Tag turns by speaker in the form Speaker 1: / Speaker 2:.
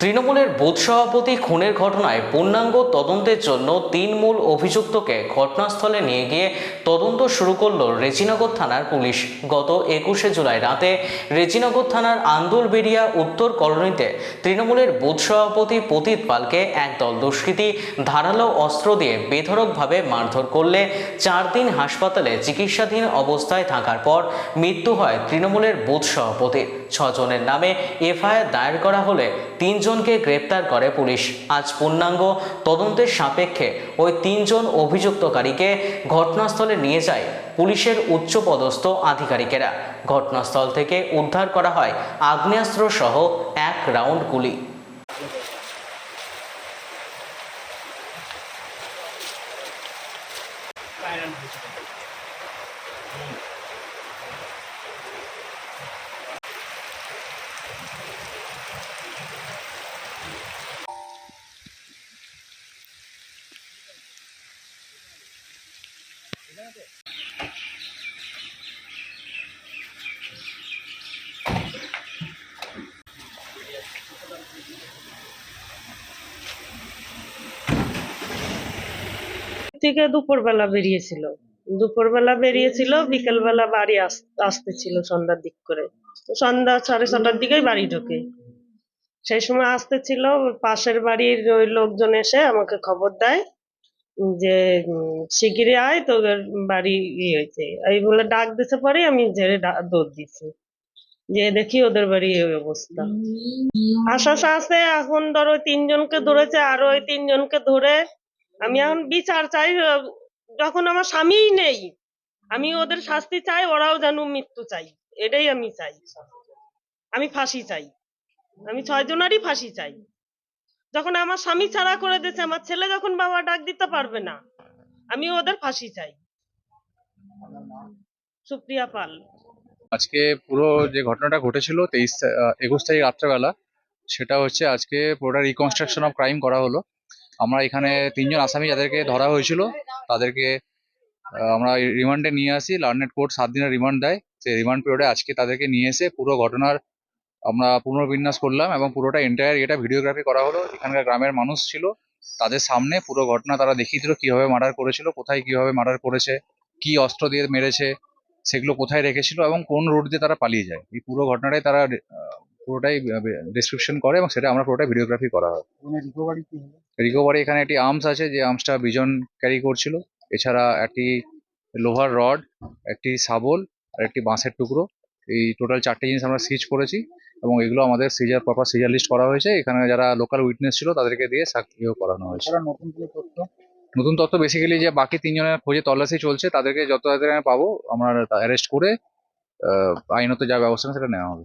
Speaker 1: তৃণমূলের বুথ সভাপতি খুনের ঘটনায় পূর্ণাঙ্গ তদন্তের জন্য তিন মূল অভিযুক্তকে ঘটনাস্থলে নিয়ে গিয়ে তদন্ত শুরু করল রেজিনগর থানার পুলিশ। গত একুশে জুলাই রাতে রেজিনগর থানার আন্দুলবেড়িয়া উত্তর কলোনিতে তৃণমূলের বুথ সভাপতি পতিত পালকে একদল দুষ্কৃতী ধারালো অস্ত্র দিয়ে বেধড়কভাবে মারধর করলে চার দিন হাসপাতালে চিকিৎসাধীন অবস্থায় থাকার পর মৃত্যু হয় তৃণমূলের বুথ সভাপতির। ছজনের নামে এফআইআর দায়ের করা হলে তিনজনকে গ্রেপ্তার করে পুলিশ। আজ পূর্ণাঙ্গ তদন্তের সাপেক্ষে ওই তিনজন অভিযুক্তকারীকে ঘটনাস্থলে নিয়ে যায় পুলিশের উচ্চপদস্থ আধিকারিকেরা। ঘটনাস্থল থেকে উদ্ধার করা হয় আগ্নেয়াস্ত্র সহ এক রাউন্ড গুলি।
Speaker 2: থেকে দুপুরবেলা বেরিয়েছিল। দুপুরবেলা বেরিয়েছিল, বিকেলবেলা বাড়ি আস- আসতেছিল সন্ধ্যার দিক করে। সন্ধ্যা, সাড়ে ছটার দিকেই বাড়ি ঢোকে। সেই সময় আসতেছিল, পাশের বাড়ির ওই লোকজন এসে আমাকে খবর দেয় যে শিগগিরই আয়, তোদের বাড়ি ইয়ে হয়েছে। এই বলে ডাক দিতে পারি আমি ঝেড়ে দৌড় দিছি। যে দেখি ওদের বাড়ি এই অবস্থা। আশ্বাস আছে, এখন ধরো তিনজনকে ধরেছে, আরও ওই তিনজনকে ধরে আমি এখন বিচার চাই যখন আমার স্বামীই নেই আমি ওদের শাস্তি চাই ওরাও যেন মৃত্যু চাই এটাই আমি চাই। আমি ফাঁসি চাই আমি ছয় জনারই ফাঁসি চাই। যখন আমার স্বামী ছাড়া করে দিয়েছে আমার ছেলে যখন বাবা ডাক দিতে পারবে না আমি ওদের ফাঁসি চাই। সুপ্রিয়া পাল।
Speaker 3: আজকে পুরো যে ঘটনাটা ঘটেছিল তেইশ একুশ তারিখ রাত্রেবেলা সেটা হচ্ছে আজকে পুরোটা রিকনস্ট্রাকশন অফ ক্রাইম করা হলো। আমরা এখানে তিনজন আসামি যাদেরকে ধরা হয়েছিল, তাদেরকে আমরা রিমান্ডে নিয়ে আসি। লার্নেট কোর্ট সাত দিনের রিমান্ড দেয়। সেই রিমান্ড পিরিয়ডে আজকে তাদেরকে নিয়ে এসে পুরো ঘটনার আমরা পুনর্বিন্যাস করলাম এবং পুরোটা এন্টায়ার এটা ভিডিওগ্রাফি করা হলো। এখানকার গ্রামের মানুষ ছিল। তাদের সামনে পুরো ঘটনা তারা দেখিয়ে দিল, কীভাবে মার্ডার করেছিল, কোথায় কীভাবে মার্ডার করেছে, কি অস্ত্র দিয়ে মেরেছে, সেগুলো কোথায় রেখেছিল এবং কোন রোড দিয়ে তারা পালিয়ে যায়। এই পুরো ঘটনাটাই তারা পুরোটাই ডিসক্রিপশন করে এবং সেটা আমরা পুরোটাই ভিডিওগ্রাফি করা হয়। রিকভারি এখানে একটি আর্মস আছে যে আর্মসটা বিজন ক্যারি করছিল। এছাড়া একটি লোহার রড একটি শাবল আর একটি বাঁশের টুকরো। এই টোটাল চারটে জিনিস আমরা সিজ করেছি এবং এগুলো আমাদের সিজার প্রপার সিজার লিস্ট করা হয়েছে। এখানে যারা লোকাল উইটনেস ছিল তাদেরকে দিয়ে সাক্ষীও করানো হয়েছে। নতুন তথ্য? বেসিক্যালি যে বাকি তিনজনের খোঁজে তল্লাশি চলছে তাদেরকে যত তাড়াতাড়ি আমি পাবো আমরা অ্যারেস্ট করে আইনত যা ব্যবস্থা সেটা নেওয়া হবে।